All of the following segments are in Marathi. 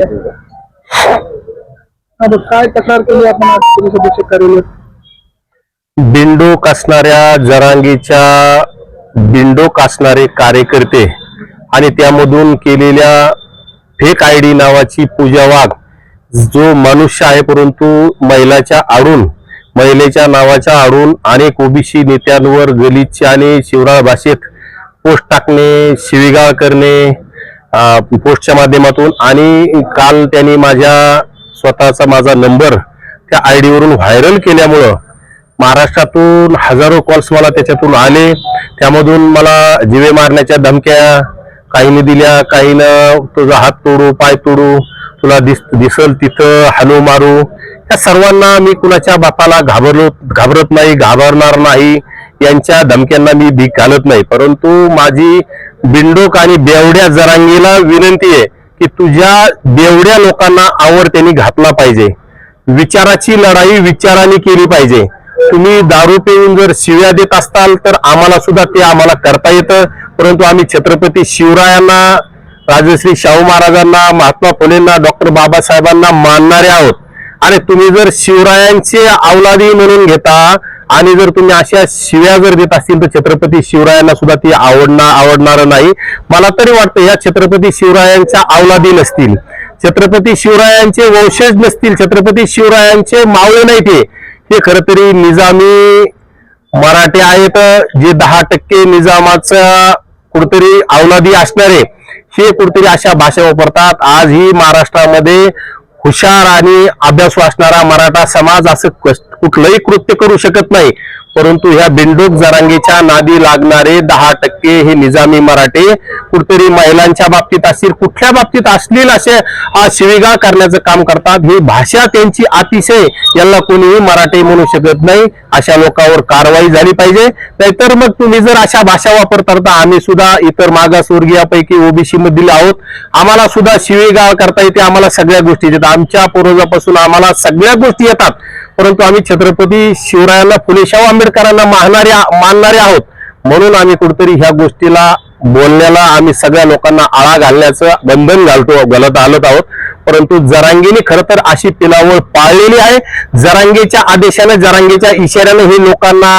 आता काय तक्रार केली आपण पोलीस अधीक्षक कार्यालयात? बिंडोक जरांगीच्या बिंडो कासणारे कार्यकर्ते आणि त्यामधून केलेल्या फेक आय डी नावाची पूजा वाघ जो मनुष्य आहे परंतु महिलाच्या आडून महिलेच्या नावाच्या आडून अनेक ओबीसी नेत्यांवर गलिच्छ आणि शिवराळ भाषेत पोस्ट टाकणे शिवीगाळ करणे पोस्टच्या माध्यमातून आणि काल त्यांनी माझ्या स्वतःचा माझा नंबर त्या आय डीवरून व्हायरल केल्यामुळं महाराष्ट्रातून हजारो कॉल्स मला त्याच्यातून आले. त्यामधून मला जिवे मारण्याच्या धमक्या काहीने दिल्या काहीनं तुझा हात तोडू पाय तोडू तुला दिस दिसल तिथं हलो मारू. या सर्वांना मी कुणाच्या बापाला घाबरलो घाबरत नाही घाबरणार नाही. यांच्या धमक्यांना मी भीक घालत नाही. परंतु माझी बिंडोक आणि बेवड्या जरांगीला विनंती आहे की तुझ्या बेवड्या लोकांना आवर त्यांनी घातला पाहिजे. विचाराची लढाई विचाराने केली पाहिजे. तुम्ही दारू पिऊन जर शिव्या देत असताल तर आम्हाला सुद्धा ते आम्हाला करता येतं. परंतु आम्ही छत्रपती शिवरायांना राजश्री शाहू महाराजांना महात्मा फुलेंना डॉक्टर बाबासाहेबांना मानणारे आहोत. आणि तुम्ही जर शिवरायांचे अवलादी म्हणून घेता आणि जर तुम्ही अशा शिव्या जर देत असतील तर छत्रपती शिवरायांना सुद्धा ती आवडणार आवडणार नाही. मला तरी वाटतं या छत्रपती शिवरायांच्या अवलादी नसतील. छत्रपती शिवरायांचे वंशज नसतील. छत्रपती शिवरायांचे मावळे नाही ते. हे खरं तरी निजामी मराठी आहेत जे दहा टक्के निजामाचा कुठतरी अवलादी असणारे. हे कुठेतरी अशा भाषा वापरतात आज ही महाराष्ट्रामध्ये हुशार आणि अभ्यास वाचणारा मराठा समाज असं कस- कुठलंही कृत्य करू शकत नाही. परंतु ह्या बिंडोक जरांगीच्या नादी लागणारे दहा टक्के हे निजामी मराठे कुठतरी महिलांच्या बाबतीत असतील कुठल्या बाबतीत असतील असे आ, करण्याचं काम करतात ही भाषा त्यांची अतिशय यांना कोणीही मराठी म्हणू शकत नाही अशा लोकांवर कारवाई झाली पाहिजे. नाहीतर मग तुम्ही जर अशा भाषा वापर करता आम्ही सुद्धा इतर मागासवर्गीयापैकी ओबीसी मधील आहोत. आम्हाला सुद्धा शिवेगाळ करता येते आम्हाला सगळ्या गोष्टी येतात. आमच्या पूर्वजापासून आम्हाला सगळ्या गोष्टी येतात. परंतु आम्ही छत्रपती शिवरायांना फुले शाहू आंबेडकरांना मानणारे मानणारे आहोत. म्हणून आम्ही कुठेतरी ह्या गोष्टीला बोलण्याला आम्ही सगळ्या लोकांना आळा घालण्याचं बंधन घालतो घालत आलत आहोत. परंतु जरांगीने खरं तर अशी पिलावळ पाळलेली आहे. जरांगेच्या आदेशाने जरांगेच्या इशाऱ्याने हे लोकांना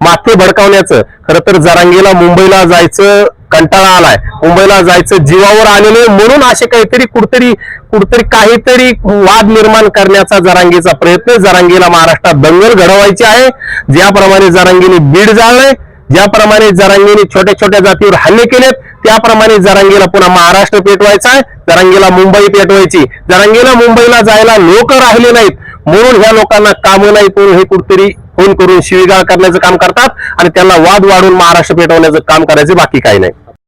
माथे भडकावण्याचं खरं तर जरांगीला मुंबईला जायचं कंटाळा आलाय. मुंबईला जायचं जीवावर आलेले म्हणून असे काहीतरी कुठतरी कुठतरी काहीतरी वाद निर्माण करण्याचा जरांगीचा प्रयत्न जरांगीला महाराष्ट्रात दंगल घडवायची आहे. ज्याप्रमाणे जरांगीने बीड जाळलंय ज्याप्रमाणे जरांगीने छोट्या छोट्या जातीवर हल्ले केलेत त्याप्रमाणे जरांगीला पुन्हा महाराष्ट्र पेटवायचा आहे. जरांगीला मुंबई पेटवायची. जरांगीला मुंबईला जायला लोक राहिले नाहीत. म्हणून ह्या लोकांना कामं नाहीत म्हणून हे कुठतरी फोन करून शिवीगाळ करण्याचं काम करतात आणि त्यांना वाद वाढून महाराष्ट्र पेटवण्याचं काम करायचं बाकी काही नाही.